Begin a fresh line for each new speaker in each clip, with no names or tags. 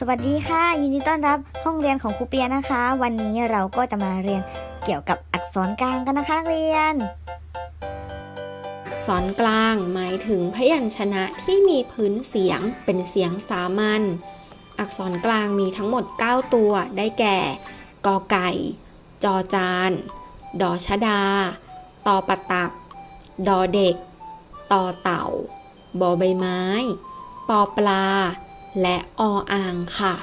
สวัสดีค่ะ ยินดีต้อนรับห้องเรียนของครูเปียนะคะ วันนี้เราก็จะมาเรียนเกี่ยวกับอักษรกลางกันนะคะนักเรียน
อักษรกลางหมายถึงพยัญชนะที่มีพื้นเสียงเป็นเสียงสามัญอักษรกลางมีทั้งหมด 9 ตัวได้แก่ กอไก่ จอจาน ดอชดา ตอปะตัก ดอเด็ก ตอเต่า บอใบไม้ ปอปลา และออ่างค่ะ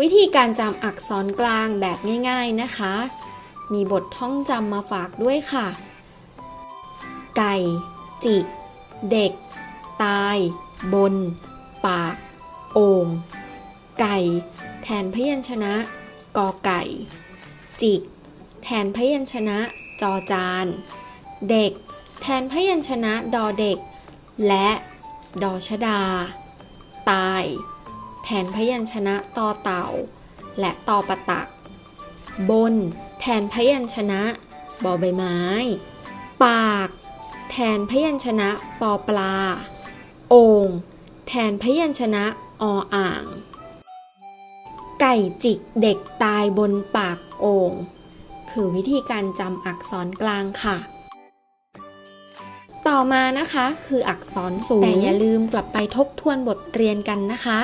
วิธีการจำอักษรกลางแบบง่ายๆนะคะ มีบทท่องจำมาฝากด้วยค่ะ ไก่ จิก เด็ก ตาย บน ปาก โอ่งไก่ แทนพยัญชนะ กอไก่ จิก แทนพยัญชนะ จอจาน เด็ก แทนพยัญชนะ ดอเด็ก และ ดอชดา ตาย แทนพยัญชนะตอเต่า และตอปะตัก บน แทนพยัญชนะบอใบไม้ ปาก แทนพยัญชนะปอปลา โอ่งแทนพยัญชนะออ่าง ไก่จิกเด็กตายบนปากโอ่งคือวิธีการจำอักษรกลางค่ะ ต่อมานะคะ คืออักษรสูงแต่อย่าลืมกลับไปทบทวนบทเรียนกันนะคะ